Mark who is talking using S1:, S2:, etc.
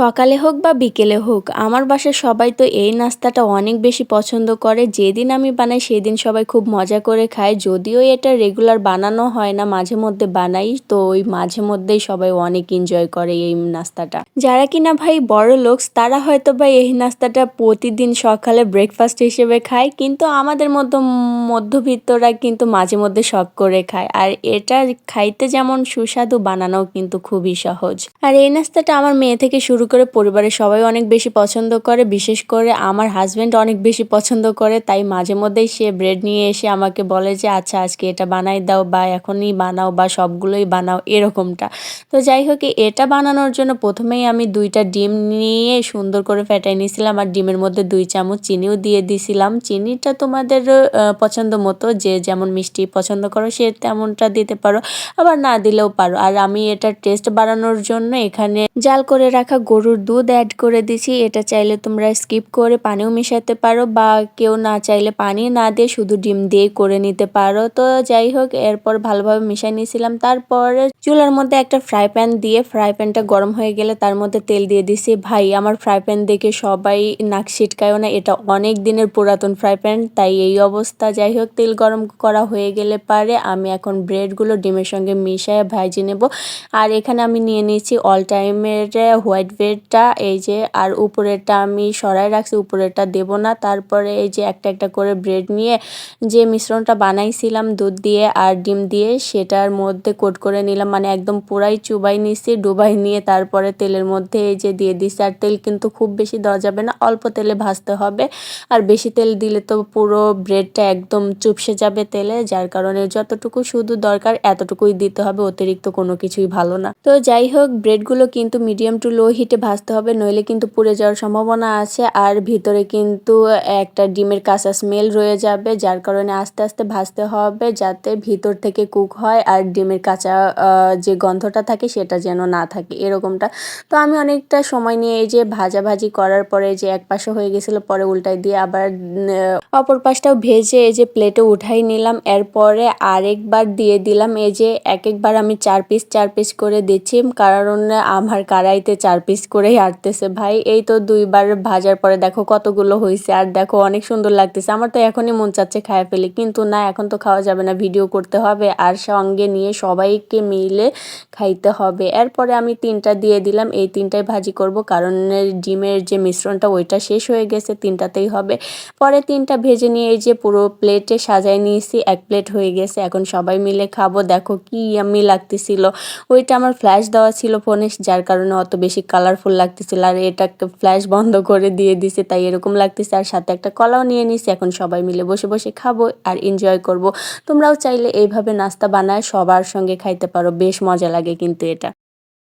S1: সকালে হোক বা বিকেলে হোক, আমার বাসায় সবাই তো এই নাস্তাটা অনেক বেশি পছন্দ করে। যেদিন আমি বানাই, সেদিন সবাই খুব মজা করে খায়। যদিও এটা রেগুলার বানানো হয় না, মাঝে মধ্যে বানাই, তো ওই মাঝে মধ্যেই সবাই অনেক এনজয় করে এই নাস্তাটা। যারা কিনা ভাই বড় লোকস তারা হয়তো বা এই নাস্তাটা প্রতিদিন সকালে ব্রেকফাস্ট হিসেবে খায়, কিন্তু আমাদের মতো মধ্যবিত্তরা কিন্তু মাঝে মধ্যে শখ করে খায়। আর এটা খাইতে যেমন সুস্বাদু বানানো কিন্তু খুবই সহজ। আর এই নাস্তাটা আমার মেয়ে থেকে শুরু করে পরিবারের সবাই অনেক বেশি পছন্দ করে, বিশেষ করে আমার হাজব্যান্ড অনেক বেশি পছন্দ করে, তাই মাঝে মধ্যেই সে ব্রেড নিয়ে এসে আমাকে বলে যে আচ্ছা আজকে এটা বানাই দাও বা এখনই বানাও বা সবগুলোই বানাও, এরকমটা। তো যাই হোক, এটা বানানোর জন্য প্রথমেই আমি দুইটা ডিম নিয়ে সুন্দর করে ফেটাই নিয়েছিলাম আর ডিমের মধ্যে দুই চামচ চিনিও দিয়ে দিছিলাম। চিনিটা তোমাদের পছন্দ মতো, যে যেমন মিষ্টি পছন্দ করো, সে তেমনটা দিতে পারো, আবার না দিলেও পারো। আর আমি এটা টেস্ট বাড়ানোর জন্য এখানে জাল করে রাখা গরুর দুধ অ্যাড করে দিছি। এটা চাইলে তোমরা স্কিপ করে পানিও মেশাতে পারো বা কেউ না চাইলে পানি না দিয়ে শুধু ডিম দিয়ে করে নিতে পারো। তো যাই হোক, এরপর ভালোভাবে মিশাই নিয়েছিলাম। তারপরে চুলার মধ্যে একটা ফ্রাই প্যান দিয়ে ফ্রাই প্যানটা গরম হয়ে গেলে তার মধ্যে তেল দিয়ে দিছি। ভাই, আমার ফ্রাই প্যান দেখে সবাই নাক ছিটকায়ও না। এটা অনেক দিনের পুরাতন ফ্রাই প্যান তাই এই অবস্থা। যাই হোক, তেল গরম করা হয়ে গেলে পারে। আমি এখন ব্রেডগুলো ডিমের সঙ্গে মিশায় ভাজি নেব। আর এখানে আমি নিয়ে নিয়েছি অল টাইমের হোয়াইট ব্রেডটা এই যে, আর উপরেরটা আমি সরাই রাখছি, উপরেরটা দেব না। তারপরে এই যে একটা একটা করে ব্রেড নিয়ে যে মিশ্রণটা বানাইছিলাম, দুধ দিয়ে আর ডিম দিয়ে, সেটার মধ্যে কোট করে নিলাম। মানে একদম পুরাই চুবাই নিছি, ডুবাই নিয়ে তারপরে তেলের মধ্যে এই যে দিয়ে দিছি। আর তেল কিন্তু খুব বেশি দেওয়া যাবে না, অল্প তেলে ভাজতে হবে। আর বেশি তেল দিলে তো পুরো ব্রেডটা একদম চুপসে যাবে তেলে, যার কারণে যতটুকু শুধু দরকার এতটুকুই দিতে হবে, অতিরিক্ত কোনো কিছুই ভালো না। তো যাই হোক, ব্রেডগুলো কিন্তু মিডিয়াম টু লো হিটে ভাজতে হবে, নইলে কিন্তু পুড়ে যাওয়ার সম্ভাবনা আছে। আর ভিতরে কিন্তু একটা ডিমের কাঁচা স্মেল রয়ে যাবে, যার কারণে আস্তে আস্তে ভাজতে হবে যাতে ভিতর থেকে কুক হয় আর ডিমের কাঁচা যে গন্ধটা থাকে সেটা যেন না থাকে এরকমটা। তো আমি অনেকটা সময় নিয়ে এই যে ভাজাভাজি করার পরে যে এক পাশে হয়ে গেছিল, পরে উল্টাই দিয়ে আবার অপর পাশটাও ভেজে এই যে প্লেটে উঠাই নিলাম। এরপরে আরেকবার দিয়ে দিলাম। এই যে এক একবার আমি চার পিস চার পিস করে দিচ্ছি। কারণ আমার কারাইতে চার পিস করেই আটতেছে ভাই, এই তো দুইবার ভাজার পরে দেখো কতগুলো হয়েছে আর দেখো অনেক সুন্দর লাগতেছে। আমার তো এখনই মন চাচ্ছে খায় ফেলি। কিন্তু না, এখন তো খাওয়া যাবে না। ভিডিও করতে হবে। আর সঙ্গে নিয়ে সবাইকে মিলে খাইতে হবে। এরপরে আমি তিনটা দিয়ে দিলাম। এই তিনটাই ভাজি করব। কারণ ডিমের যে মিশ্রণটা, ওইটা শেষ হয়ে গেছে। তিনটাতেই হবে। পরে তিনটা ভেজে নিয়ে এই যে পুরো প্লেটে সাজাই নিয়েছি। এক প্লেট হয়ে গেছে। এখন সবাই মিলে খাব। দেখো কি আমি লাগতেছিল। ওইটা আমার ফ্ল্যাশ দেওয়া ছিল ফোনে, যার কারণে অত বেশি কালারফুল লাগতেছিল আর এটা ফ্ল্যাশ বন্ধ করে দিয়ে দিছে, তাই এরকম লাগতেছে। আর সাথে একটা কলাও নিয়ে নিছি, এখন সবাই মিলে বসে বসে খাব আর এনজয় করব। তোমরাও চাইলে এইভাবে নাস্তা বানায় সবার সঙ্গে খাইতে পারো, বেশ মজা লাগে কিন্তু এটা।